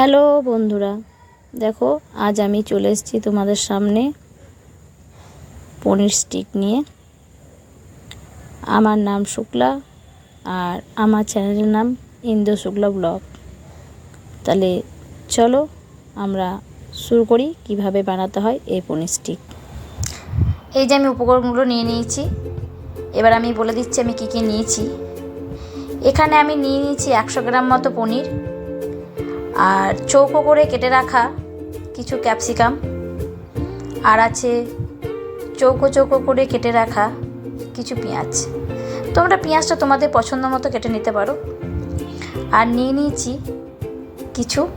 Hello বন্ধুরা, দেখো আজ আমি চলে এসেছি তোমাদের সামনে পনির স্টিক নিয়ে। আমার নাম শুক্লা আর আমার চ্যানেলের নাম ইন্দু শুক্লা ব্লগ। তাহলে চলো আমরা শুরু করি কীভাবে বানাতে হয় এই পনির স্টিক এই যে আমি উপকরণগুলো নিয়ে নিয়েছি, এবার আমি বলে দিচ্ছি আমি কী কী নিয়েছি। এখানে আমি নিয়ে নিয়েছি একশো গ্রাম মতো পনির আর চৌকো করে কেটে রাখা কিছু ক্যাপসিকাম। আর আছে চৌকো চৌকো করে কেটে রাখা কিছু পেঁয়াজ। তোমরা পেঁয়াজটা তোমাদের পছন্দ মতো কেটে নিতে পারো। আর নিয়ে নিয়েছি কিছু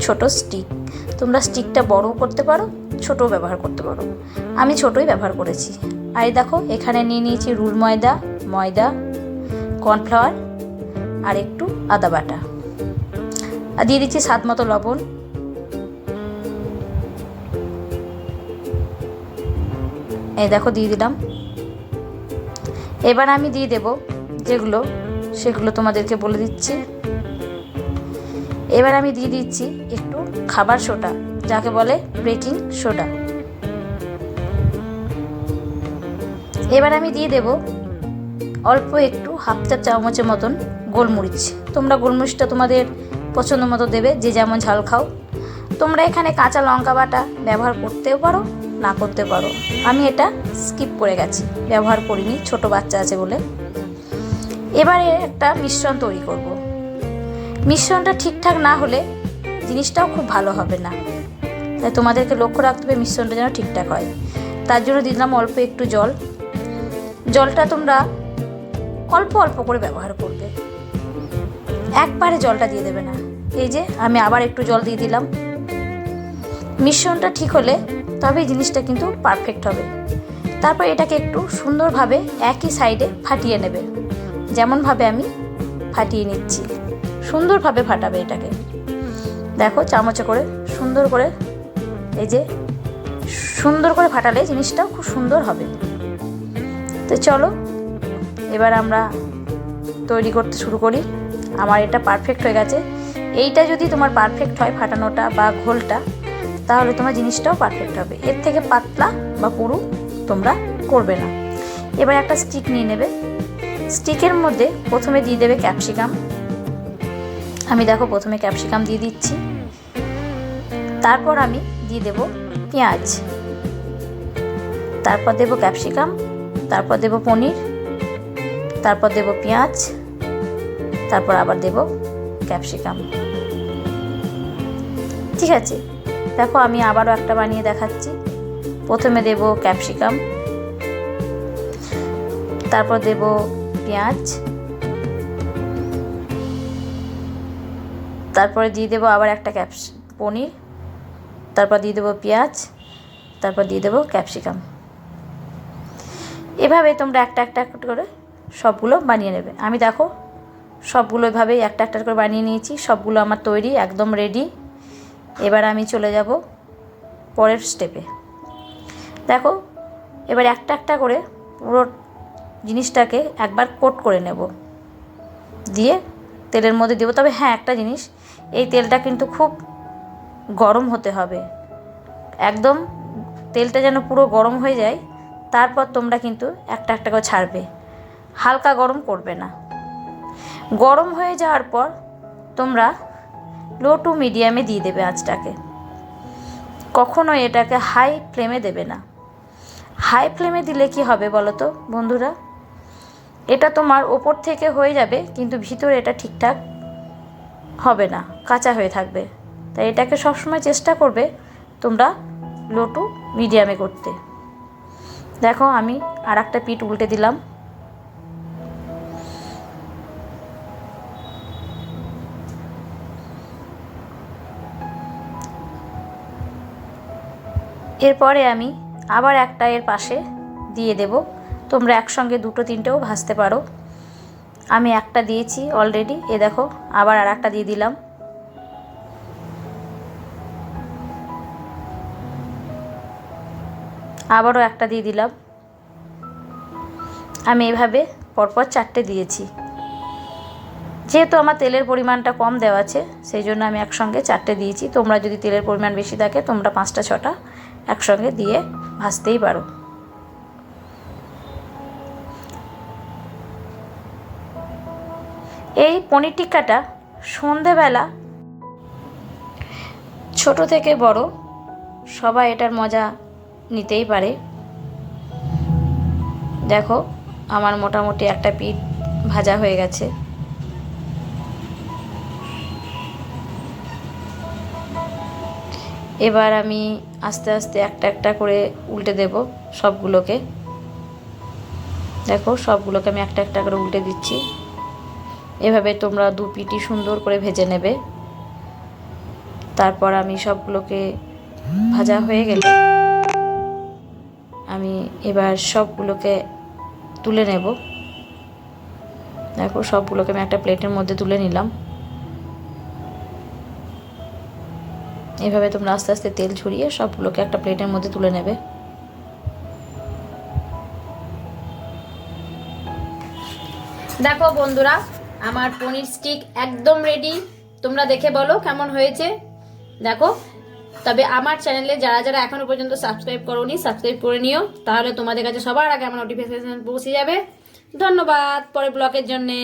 ছোট স্টিক। তোমরা স্টিকটা বড়ও করতে পারো, ছোটও ব্যবহার করতে পারো। আমি ছোটই ব্যবহার করেছি। আর দেখো, এখানে নিয়ে নিয়েছি রুল ময়দা ময়দা, কর্নফ্লাওয়ার আর একটু আদা বাটা। আর দিয়ে দিচ্ছি স্বাদ মতো লবণ। এই দেখো দিয়ে দিলাম। এবার আমি দিয়ে দেব যেগুলো, সেগুলো তোমাদেরকে বলে দিচ্ছি। এবার আমি দিয়ে দিচ্ছি একটু খাবার সোডা, যাকে বলে বেকিং সোডা। এবার আমি দিয়ে দেব অল্প একটু হাফ চা চামচের মতন গোলমরিচ। তোমরা গোলমরিচটা তোমাদের পছন্দ মতো দেবে, যে যেমন ঝাল খাও। তোমরা এখানে কাঁচা লঙ্কা বাটা ব্যবহার করতেও পারো, না করতে পারো। আমি এটা স্কিপ করে গেছি, ব্যবহার করিনি, ছোট বাচ্চা আছে বলে। এবারে একটা মিশ্রণ তৈরি করব। মিশ্রণটা ঠিকঠাক না হলে জিনিসটাও খুব ভালো হবে না। তাই তোমাদেরকে লক্ষ্য রাখতে হবে মিশ্রণটা যেন ঠিকঠাক হয়। তার জন্য দিলাম অল্প একটু জল। জলটা তোমরা অল্প অল্প করে ব্যবহার করবে। একবারে জলটা দিয়ে দেবে না। এই যে, আমি আবার একটু জল দিয়ে দিলাম। মিশ্রণটা ঠিক হলে তবেই জিনিসটা কিন্তু পারফেক্ট হবে। তারপর এটাকে একটু সুন্দরভাবে একই সাইডে ফাটিয়ে নেবে। যেমনভাবে আমি ফাটিয়ে নিচ্ছি। সুন্দরভাবে ফাটাবে এটাকে। দেখো, চামচে করে সুন্দর করে এই যে, সুন্দর করে ফাটালে জিনিসটাও খুব সুন্দর হবে। তো চলো, এবার আমরা তৈরি করতে শুরু করি। আমার এটা পারফেক্ট হয়ে গেছে। এইটা যদি তোমার পারফেক্ট হয় ফাটানোটা বা ঘোলটা, তাহলে তোমার জিনিসটাও পারফেক্ট হবে। এর থেকে পাতলা বা পুরু তোমরা করবে না। এবার একটা স্টিক নিয়ে নেবে। স্টিকের মধ্যে প্রথমে দিয়ে দেবে ক্যাপসিকাম আমি দেখো প্রথমে ক্যাপসিকাম দিয়ে দিচ্ছি। তারপর আমি দিয়ে দেব পেঁয়াজ। তারপর দেব ক্যাপসিকাম তারপর দেব পনির। তারপর দেব পেঁয়াজ। তারপর আবার দেব ক্যাপসিকাম ঠিক আছে। দেখো আমি আবারও একটা বানিয়ে দেখাচ্ছি। প্রথমে দেব ক্যাপসিকাম। তারপর দেব পেঁয়াজ। তারপরে দিয়ে দেবো আবার একটা ক্যাপস পনির। তারপর দিয়ে দেবো পেঁয়াজ। তারপর দিয়ে দেবো ক্যাপসিকাম। এভাবে তোমরা একটা একটা একটা করে সবগুলো বানিয়ে নেবে। আমি দেখো, সবগুলো এভাবেই একটা একটা করে বানিয়ে নিয়েছি। সবগুলো আমার তৈরি, একদম রেডি এবার আমি চলে যাব পরের স্টেপে দেখো, এবার একটা একটা করে পুরো জিনিসটাকে একবার কোট করে নেব। দিয়ে তেলের মধ্যে দেবো। তবে হ্যাঁ একটা জিনিস, এই তেলটা কিন্তু খুব গরম হতে হবে। একদম তেলটা যেন পুরো গরম হয়ে যায়, তারপর তোমরা কিন্তু একটা একটা করে ছাড়বে। হালকা গরম করবে না। গরম হয়ে যাওয়ার পর তোমরা লো টু মিডিয়ামে দিয়ে দেবে আঁচটাকে। কখনো এটাকে হাই ফ্লেমে দেবে না। হাই ফ্লেমে দিলে কি হবে বলো তো বন্ধুরা? এটা তোমার ওপর থেকে হয়ে যাবে, কিন্তু ভিতরে এটা ঠিকঠাক হবে না, কাঁচা হয়ে থাকবে। তাই এটাকে সবসময় চেষ্টা করবে তোমরা লো টু মিডিয়ামে করতে। দেখো আমি আর একটা পিঠ উল্টে দিলাম। এরপরে আমি আবার একটা এর পাশে দিয়ে দেব। তোমরা একসঙ্গে দুটো তিনটেও ভাজতে পারো। আমি একটা দিয়েছি অলরেডি এ দেখো, আবার আর একটা দিয়ে দিলাম। আবারও একটা দিয়ে দিলাম। আমি এভাবে পরপর চারটে দিয়েছি। যেহেতু আমার তেলের পরিমাণটা কম দেওয়া আছে, সেই জন্য আমি একসঙ্গে চারটে দিয়েছি। তোমরা যদি তেলের পরিমাণ বেশি থাকে, তোমরা পাঁচটা, ছটা একসঙ্গে দিয়ে ভাজতেই পারো। এই পনির টিক্কাটা সন্ধেবেলা ছোট থেকে বড়, সবাই এটার মজা নিতেই পারে। দেখো, আমার মোটামুটি একটা পিঠ ভাজা হয়ে গেছে। এবার আমি আস্তে আস্তে একটা একটা করে উল্টে দেব সবগুলোকে। দেখো, সবগুলোকে আমি একটা একটা করে উল্টে দিচ্ছি। এভাবে তোমরা দু পিটি সুন্দর করে ভেজে নেবে। তারপর আমি সবগুলোকে ভাজা হয়ে গেলে আমি এবার সবগুলোকে তুলে নেব। দেখো, সবগুলোকে আমি একটা প্লেটের মধ্যে তুলে নিলাম। এভাবে তোমরা আস্তে আস্তে তেল ছড়িয়ে সবগুলোকে একটা প্লেটের মধ্যে তুলে নেবে। দেখো বন্ধুরা, আমার পনির স্টিক একদম রেডি তোমরা দেখে বলো কেমন হয়েছে। দেখো, তবে আমার চ্যানেলে যারা যারা এখনও পর্যন্ত সাবস্ক্রাইব করোনি সাবস্ক্রাইব করে নিও। তাহলে তোমাদের কাছে সবার আগে আমার নোটিফিকেশন পৌঁছে যাবে। ধন্যবাদ পরে ব্লগের জন্যে।